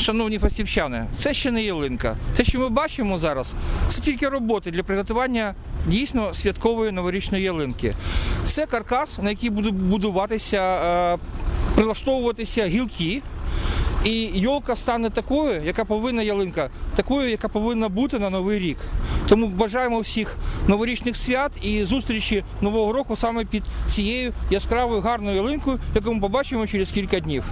шановні посівчани, це ще не ялинка. Те, що ми бачимо зараз, це тільки роботи для приготування дійсно святкової новорічної ялинки. Це каркас, на який будуть будуватися, е, прилаштовуватися гілки. І йолка стане такою, яка повинна ялинка, такою, яка повинна бути на новий рік. Тому бажаємо всіх новорічних свят і зустрічі нового року саме під цією яскравою гарною ялинкою, яку ми побачимо через кілька днів.